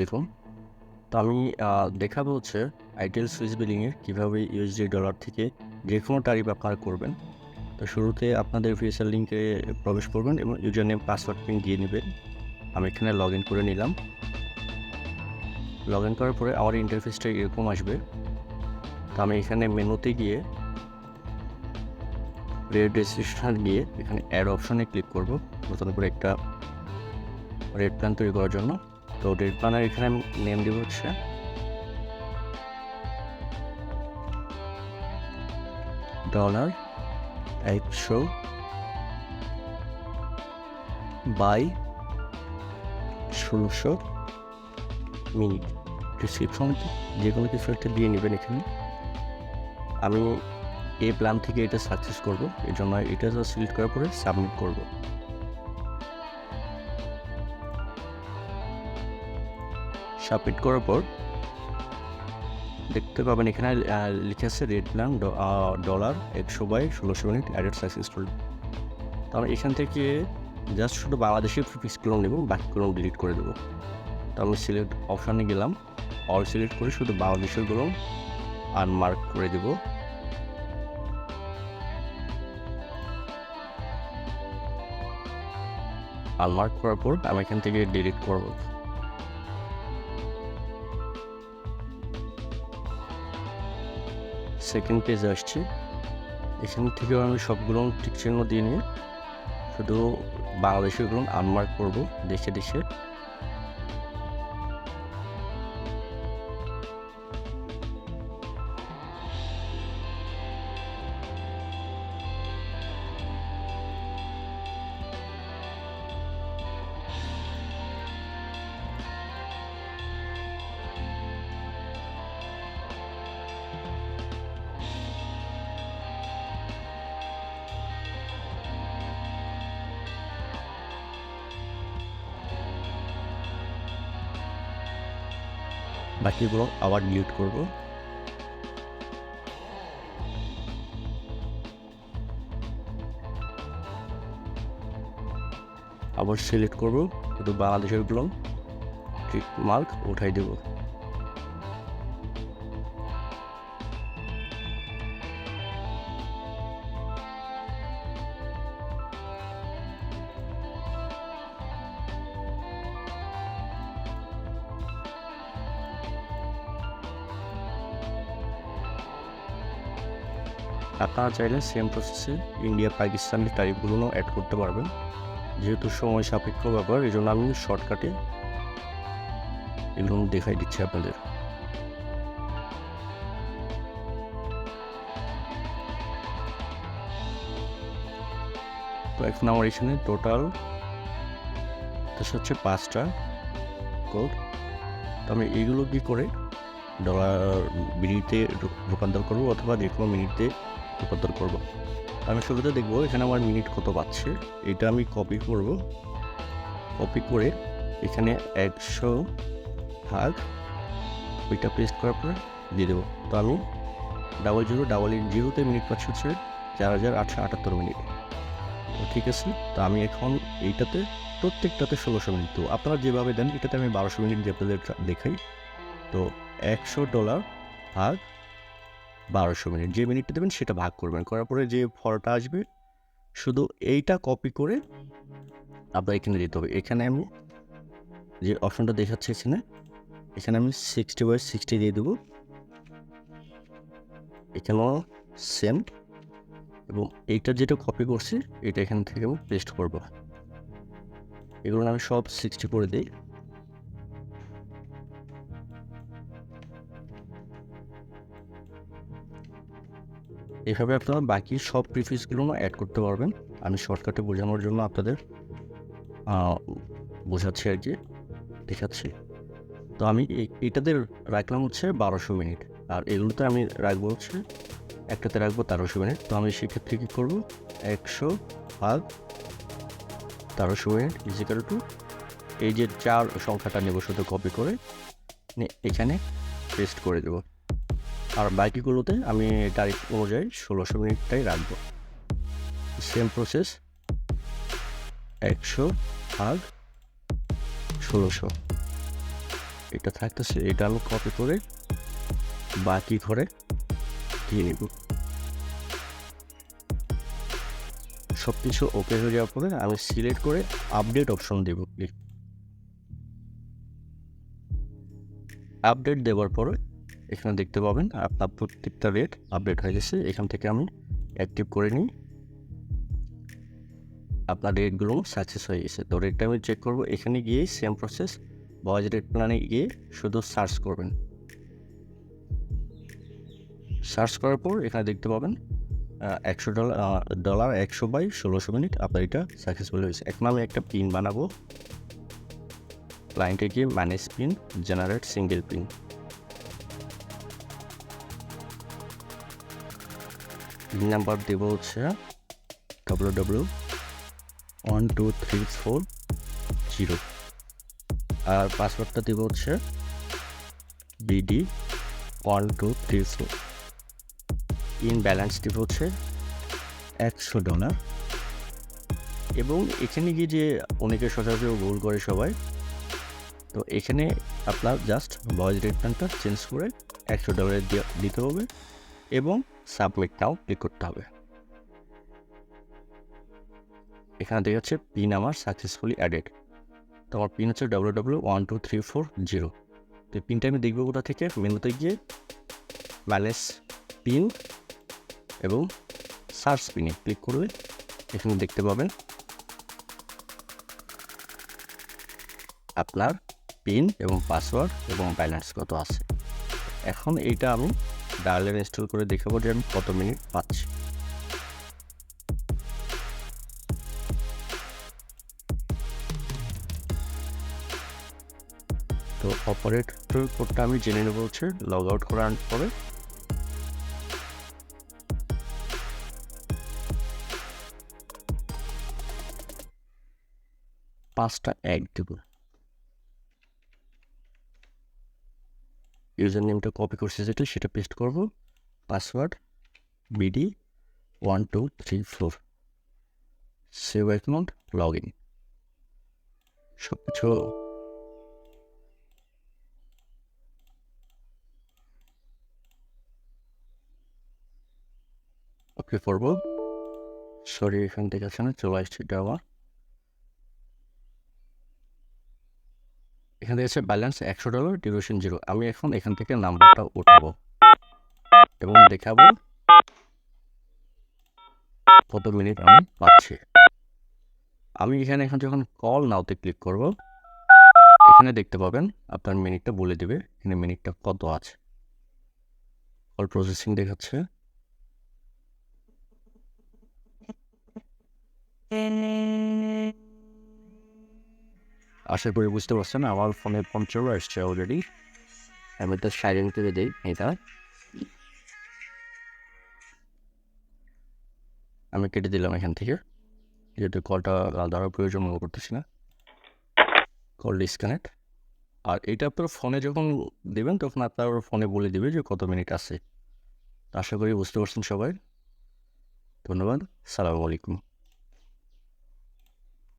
দেখুন। তো আমি দেখাবো হচ্ছে আইটেল সুইচ বিলিংয়ে কীভাবে ইউএসডি ডলার থেকে যে কোনো তারিফ আপনারা করবেন। তো শুরুতে আপনাদের ফিউচার লিঙ্কে প্রবেশ করবেন এবং ইউজার নেম পাসওয়ার্ড পিন দিয়ে নেবেন। আমি এখানে লগ ইন করে নিলাম। লগ ইন করার পরে আমার ইন্টারফেসটা এরকম আসবে। তো আমি এখানে মেনুতে গিয়ে রেড রেজিস্ট্রেশন গিয়ে এখানে অ্যাড অপশনে ক্লিক করব। নতুন করে একটা রেড প্ল্যান তৈরি করার জন্য। তো ডেট প্ল্যানের এখানে আমি নেম দেবো হচ্ছে। ডলার একশো বাই ষোলোশো মিনিট। ডিসক্রিপশন যে কোনো কিছু একটা দিয়ে নেবেন এখানে। আমি এই প্ল্যান থেকে এটা সাকসেস করব এই জন্য এটা সিলেক্ট করার পরে সাবমিট করব। সাবমিট করার পর দেখতে পাবেন এখানে লিখে আছে রেড প্ল্যান ডলার একশো বাই ষোলোশো মিনিট অ্যাডেড সাকসেসফুল তো তাহলে এখান থেকে জাস্ট শুধু বাংলাদেশি পিসগুলো নেব বাকিগুলো ডিলিট করে দেবো। তো আমি সিলেক্ট অপশানে গেলাম অল সিলেক্ট করে শুধু বাংলাদেশেরগুলো আনমার্ক করে দেবো। আনমার্ক করার পর আমি এখান থেকে ডিলিট করব। সেকেন্ড পেজে আসছি। এখান থেকেও আমি সবগুলো ঠিক চিহ্ন দিয়ে নিয়ে শুধু বাংলাদেশের বাংলাদেশেরগুলো আনমার্ক করব দেশে দেশে। বাকিগুলো আবার মিউট করব। আবার সিলেক্ট করব। শুধু ব্লং ঠিক মার্ক উঠাই দেব। আপনারা চাইলে সেম প্রসেসে ইন্ডিয়া পাকিস্তানের তারিখগুলো অ্যাড করতে পারবেন। যেহেতু সময় সাপেক্ষ ব্যাপার এই জন্য আমি শর্টকাটে এগুলো দেখাই দিচ্ছি আপনাদের। তো এখন আমার এখানে টোটাল হচ্ছে পাঁচটা কোড তো আমি এইগুলো কি করে ডলার মিনিটে রূপ- রূপান্তর করব অথবা যে কোনো মিনিটে রূপান্তর করব। আমি শুরুতে দেখব, এখানে আমার মিনিট কত পাচ্ছে এটা আমি কপি করব। কপি করে এখানে একশো ভাগ ওইটা পেস্ট করার পরে দিয়ে দেবো। তো আমি ডাবল জিরো ডাবল এইট জিরোতে মিনিট পাচ্ছি হচ্ছে চার হাজার আটশো আটাত্তর মিনিট। তো ঠিক আছে, তো আমি এখন এইটাতে, প্রত্যেকটাতে ষোলোশো মিনিট। তো আপনারা যেভাবে দেন, এটাতে আমি বারোশো মিনিট দিয়ে আপনাদের দেখাই। তো একশো ডলার ভাগ বারোশো মিনিট, যে মিনিটটা দেবেন সেটা ভাগ করবেন। করার পরে যে ফলটা আসবে, শুধু এইটা কপি করে আপনার এখানে দিতে হবে। এখানে আমি যে অপশনটা দেখাচ্ছে এখানে এখানে আমি সিক্সটি বাই সিক্সটি দিয়ে দেবো। এখানেও সেম এবং এইটা যেটা কপি করছি, এটা এখান থেকে আমি পেস্ট করব। এগুলো আমি সব সিক্সটি করে দিই। এভাবে আপনারা বাকি সব প্রিফিসগুলো অ্যাড করতে পারবেন। আমি শর্টকাটে বোঝানোর জন্য আপনাদের বোঝাচ্ছি আর কি, দেখাচ্ছি। তো আমি এটাতে রাখলাম হচ্ছে বারোশো মিনিট। আর এগুলোতে আমি রাখব হচ্ছে, একটাতে রাখব তেরোশো মিনিট। তো আমি সেক্ষেত্রে কী করব? একশো ভাগ তেরোশো মিনিট ইজিক্যাল টু এই যে চার সংখ্যাটা নেব শুধু কপি করে এখানে পেস্ট করে দেবো। আর বাকিগুলোতে আমি তারিখ অনুযায়ী ষোলোশো মিনিটটাই রাখব। সেম প্রসেস একশো ভাগ ষোলোশো। এটা থাকতেছে, এটা আমি কপি করে বাকি ঘরে দিয়ে নিব। সব কিছু ওকে হয়ে যাওয়ার পরে আমি সিলেক্ট করে আপডেট অপশন দেব। আপডেট দেওয়ার পরে এখানে দেখতে পাবেন আপনার প্রত্যেকটা রেট আপডেট হয়ে গেছে। এখান থেকে আমি অ্যাক্টিভ করে নিই। আপনার রেটগুলো সাকসেস হয়ে গেছে। তো রেটটা আমি চেক করব। এখানে গিয়ে সেম প্রসেস ভয়েস রেট প্ল্যানে গিয়ে শুধু সার্চ করবেন। সার্চ করার পর এখানে দেখতে পাবেন একশো ডলার ডলার একশো বাই ষোলোশো মিনিট আপনার এটা সাকসেসফুল হয়েছে এখন আমি একটা পিন বানাবো। ক্লায়েন্টে গিয়ে manage pin generate single pin pin number দেব হচ্ছে W W one two three four zero আর পাসওয়ার্ডটা দেব হচ্ছে BD one two three four in balance দেব হচ্ছে একশো ডলার এবং এখানে গিয়ে যে অনেকে সচরাচর ভুল করে সবাই, তো এখানে আপনার জাস্ট ভয়েস রেট চেঞ্জ করে একশো ডলার দিতে হবে। এবং সাবমিট নাও ক্লিক করতে হবে। এখানে দেখা যাচ্ছে পিন আমার সাকসেসফুলি অ্যাডেড তো আমার পিন হচ্ছে W W one two three four zero তো পিনটা আমি দেখব কোথা থেকে? মেনুতে গিয়ে ব্যালেন্স পিন এবং সার্চ পিনে ক্লিক করলে এখানে দেখতে পাবেন আপনার পিন এবং পাসওয়ার্ড এবং ব্যালেন্স কত আছে। এখন এইটা আমি ডায়ালের ইনস্টল করে দেখাবো যে আমি কত মিনিট পাচ্ছি। তো অপারেটর কোডটা আমি জেনে নেব হচ্ছে লগ আউট করার পরে পাঁচটা এক দেব। ইউজার নেমটা কপি করছে যেটা, সেটা পেস্ট করব। Password BD one two three four save account log in সব কিছু ওকে করব। সরি এখান থেকে আছে না চলে আসছে এটা আমার এখান আছে ব্যালেন্স একশো ডলার ডিউরেশন জিরো আমি এখন এখান থেকে নাম্বারটা উঠাবো এবং দেখাবো কত মিনিট আমি পাচ্ছি। আমি এখানে এখন যখন কল নাওতে ক্লিক করব, এখানে দেখতে পাবেন আপনার মিনিটটা বলে দেবে, এখানে মিনিটটা কত আছে। কল প্রসেসিং দেখাচ্ছে। আশা করি বুঝতে পারছেন, আমার ফোনে চলে আসছে অলরেডি আমি তো সাইলেন্ট করে দিই এটা আমি কেটে দিলাম এখান থেকে। যেহেতু কলটা দেওয়ার প্রয়োজন মনে করতেছি না। কল ডিসকানেক্ট আর এটা আপনার ফোনে যখন দেবেন, তখন আপনার ফোনে বলে দিবে যে কত মিনিট আছে। আশা করি বুঝতে পারছেন সবাই। ধন্যবাদ। সালামু আলাইকুম।